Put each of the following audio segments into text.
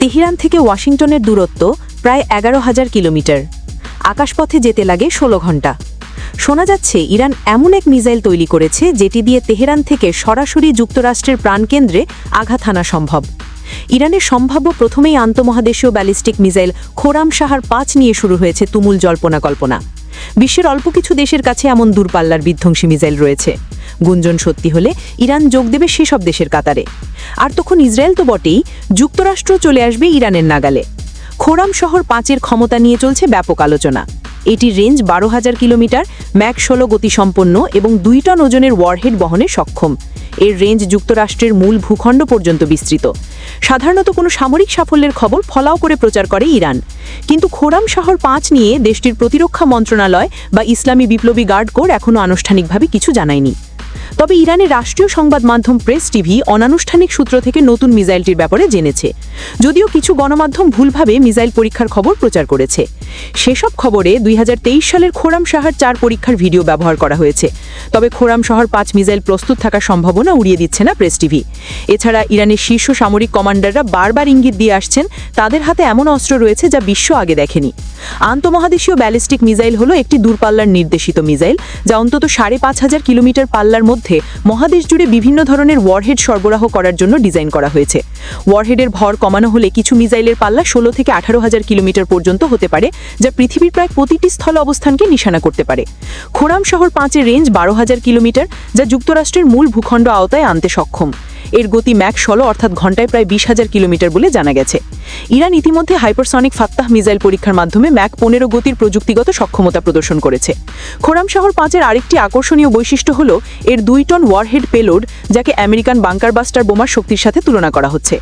Tehran থেকে ওয়াশিংটনের দূরত্ব প্রায় এগারো হাজার কিলোমিটার। আকাশপথে যেতে লাগে ষোলো ঘণ্টা। শোনা যাচ্ছে, ইরান এমন এক মিসাইল তৈরি করেছে যেটি দিয়ে তেহরান থেকে সরাসরি যুক্তরাষ্ট্রের প্রাণকেন্দ্রে আঘাত হানা সম্ভব। ইরানের সম্ভাব্য প্রথমেই আন্তমহাদেশীয় ব্যালিস্টিক মিসাইল খোরাম সাহার পাঁচ নিয়ে শুরু হয়েছে তুমুল জল্পনা কল্পনা। বিশ্বের অল্প কিছু দেশের কাছে এমন দূরপাল্লার বিধ্বংসী মিসাইল রয়েছে। গুঞ্জন সত্যি হলে ইরান যোগ দেবে সেসব দেশের কাতারে। আর তখন ইসরায়েল তো বটেই, যুক্তরাষ্ট্র চলে আসবে ইরানের নাগালে। খোরাম শহর পাঁচের ক্ষমতা নিয়ে চলছে ব্যাপক আলোচনা। এটির রেঞ্জ বারো হাজার কিলোমিটার ম্যাক ষোলো গতিসম্পন্ন এবং দুই টন ওজনের ওয়ারহেড বহনে সক্ষম। এর রেঞ্জ যুক্তরাষ্ট্রের মূল ভূখণ্ড পর্যন্ত বিস্তৃত। সাধারণত কোনো সামরিক সাফল্যের খবর ফলাও করে প্রচার করে ইরান। কিন্তু খোরাম শহর পাঁচ নিয়ে দেশটির প্রতিরক্ষা মন্ত্রণালয় বা ইসলামী বিপ্লবী গার্ড কোর এখনও আনুষ্ঠানিকভাবে কিছু জানায়নি। তবে ইরানের রাষ্ট্রীয় সংবাদ মাধ্যম প্রেস টিভি অনানুষ্ঠানিক সূত্র থেকে নতুন মিসাইলটির ব্যাপারে জেনেছে। যদিও কিছু গণমাধ্যম ভুলভাবে মিসাইল পরীক্ষার খবর প্রচার করেছে। সেসব খবরে দুই হাজার তেইশ সালের খোরাম শাহর চার পরীক্ষার ভিডিও ব্যবহার করা হয়েছে। তবে খোরাম শহর পাঁচ মিসাইল প্রস্তুত থাকার সম্ভাবনা উড়িয়ে দিচ্ছে না প্রেস টিভি। এছাড়া ইরানের শীর্ষ সামরিক কমান্ডাররা বারবার ইঙ্গিত দিয়ে আসছেন, তাদের হাতে এমন অস্ত্র রয়েছে যা বিশ্ব আগে দেখেনি। আন্তমহাদেশীয় ব্যালিস্টিক মিসাইল হলো একটি দূরপাল্লার নির্দেশিত মিসাইল, যা অন্তত সাড়ে পাঁচ হাজার কিলোমিটার পাল্লার মধ্যে মহাদেশ জুড়ে বিভিন্ন ধরনের ওয়ারহেড সরবরাহ করার জন্য ডিজাইন করা হয়েছে। ওয়ারহেডের ভর কমানো হলে কিছু মিসাইলের পাল্লা ষোলো থেকে আঠারো হাজার কিলোমিটার পর্যন্ত হতে পারে, যা পৃথিবীর প্রায় প্রতিটি স্থল অবস্থানকে নিশানা করতে পারে। খোরাম শহর পাঁচের রেঞ্জ বারো হাজার কিলোমিটার, যা যুক্তরাষ্ট্রের মূল ভূখণ্ড আওতায় আনতে সক্ষম। এর গতি ম্যাক ষোলো অর্থাৎ ঘন্টায় প্রায় বিশ হাজার কিলোমিটার বলে জানা গেছে। ইরান ইতিমধ্যে হাইপারসনিক ফাত্তাহ মিসাইল পরীক্ষার মাধ্যমে ম্যাক পনেরো গতির প্রযুক্তিগত সক্ষমতা প্রদর্শন করেছে। খোরাম শহর পাঁচের আরেকটি আকর্ষণীয় বৈশিষ্ট্য হল, এর দুই টন ওয়ারহেড পেলোড যাকে আমেরিকান বাংকার বাস্টার বোমার শক্তির সাথে তুলনা করা হচ্ছে।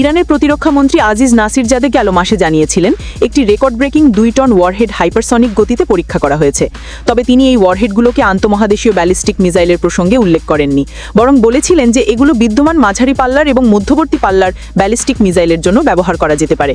ইরানের প্রতিরক্ষা মন্ত্রী আজিজ নাসির জাদে গেল মাসে জানিয়েছিলেন, একটি রেকর্ড ব্রেকিং দুই টন ওয়ারহেড হাইপারসনিক গতিতে পরীক্ষা করা হয়েছে। তবে তিনি এই ওয়ারহেডগুলোকে আন্তমহাদেশীয় ব্যালিস্টিক মিসাইলের প্রসঙ্গে উল্লেখ করেননি, বরং বলেছিলেন যে এগুলো বিদ্যমান মাঝারি পাল্লার এবং মধ্যবর্তী পাল্লার ব্যালিস্টিক মিসাইলের জন্য ব্যবহার করা যেতে পারে।